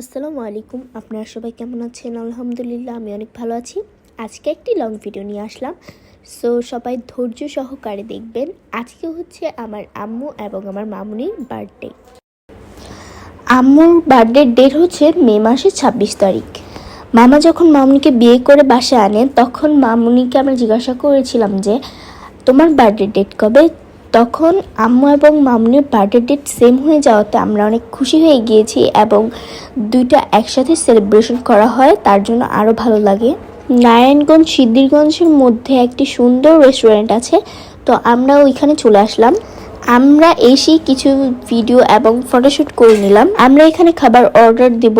আসসালামু আলাইকুম। আপনারা সবাই কেমন আছেন? আলহামদুলিল্লাহ, আমি অনেক ভালো আছি। আজকে একটি লং ভিডিও নিয়ে আসলাম। সো সবাই ধৈর্য সহকারে দেখবেন। আজকে হচ্ছে আমার আম্মু এবং আমার মামুনির বার্থডে আম্মুর বার্থডে ডেট হচ্ছে মে মাসের ছাব্বিশ তারিখ। মামা যখন মামুনিকে বিয়ে করে বাসায় আনে, তখন মামুনিকে আমরা জিজ্ঞাসা করেছিলাম যে, তোমার বার্থডে ডেট কবে? তখন আম্মু এবং মামুনির বার্থডে ডেট সেম হয়ে যাওয়াতে আমরা অনেক খুশি হয়ে গিয়েছি এবং দুইটা একসাথে সেলিব্রেশন করা হয়, তার জন্য আরও ভালো লাগে। নারায়ণগঞ্জ, সিদ্ধিরগঞ্জের মধ্যে একটি সুন্দর রেস্টুরেন্ট আছে, তো আমরা ওইখানে চলে আসলাম। আমরা এসেই কিছু ভিডিও এবং ফটোশ্যুট করে নিলাম। আমরা এখানে খাবার অর্ডার দিব,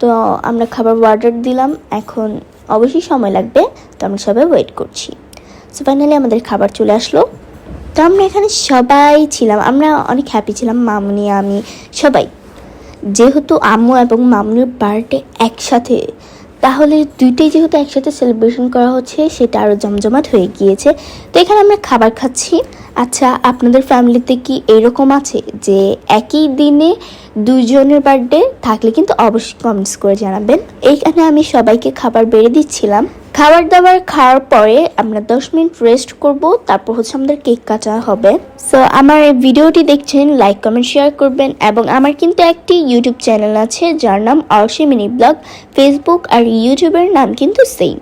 তো আমরা খাবার অর্ডার দিলাম। এখন অবশ্যই সময় লাগবে, তো আমরা সবাই ওয়েট করছি। সো ফাইনালি আমাদের খাবার চলে আসলো। তো আমরা এখানে সবাই ছিলাম। আমরা অনেক হ্যাপি ছিলাম, মামনি, আমি, সবাই। যেহেতু আম্মু এবং মামুনির বার্থডে একসাথে, তাহলে দুইটাই যেহেতু একসাথে সেলিব্রেশন করা হচ্ছে, সেটা আরও জমজমাট হয়ে গিয়েছে। তো এখানে আমরা খাবার খাচ্ছি। আচ্ছা আপনাদের ফ্যামিলিতে কি এরকম আছে যে একই দিনে দুজনের বার্থডে থাকলে কিন্তু অবশ্যই কমেন্টস করে জানাবেন। এইখানে আমি সবাইকে খাবার বেড়ে দিচ্ছিলাম। খাবার দাবার খাওয়ার পরে আমরা দশ মিনিট রেস্ট করব, তারপর হচ্ছে আমাদের কেক কাটা হবে। সো আমার এই ভিডিওটি দেখছেন লাইক কমেন্ট শেয়ার করবেন এবং আমার কিন্তু একটি ইউটিউব চ্যানেল আছে, যার নাম অর্শি মিনি ব্লগ। ফেসবুক আর ইউটিউবের নাম কিন্তু সেম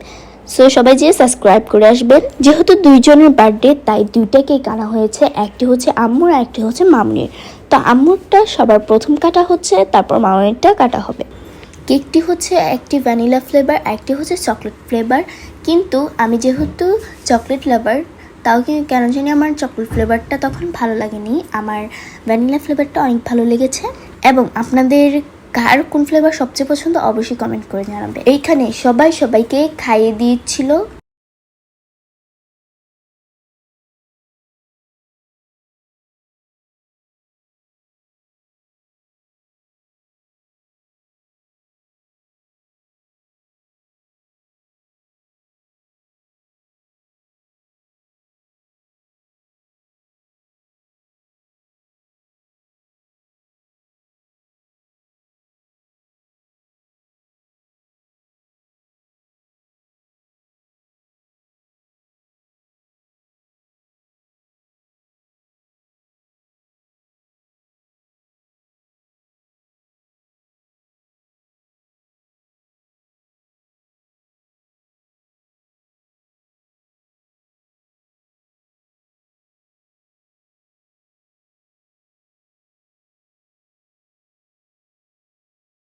সো সবাই যে সাবস্ক্রাইব করে আসবেন। যেহেতু দুইজনের বার্থডে তাই দুইটা কেক আনা হয়েছে, একটি হচ্ছে আম্মুর আর একটি হচ্ছে মামনির। তো আম্মুরটা সবার প্রথম কাটা হচ্ছে, তারপর মামুনিরটা কাটা হবে। কেকটি হচ্ছে একটি ভ্যানিলা ফ্লেভার, একটি হচ্ছে চকলেট ফ্লেভার। কিন্তু আমি যেহেতু চকলেট লাভার, তাও কিন্তু কেন জানি আমার চকলেট ফ্লেভারটা তখন ভালো লাগেনি। আমার ভ্যানিলা ফ্লেভারটা অনেক ভালো লেগেছে। এবং আপনাদের কার কোন ফ্লেভার সবচেয়ে পছন্দ, অবশ্যই কমেন্ট করে জানাবে এইখানে সবাই সবাইকে খাইয়ে দিচ্ছিল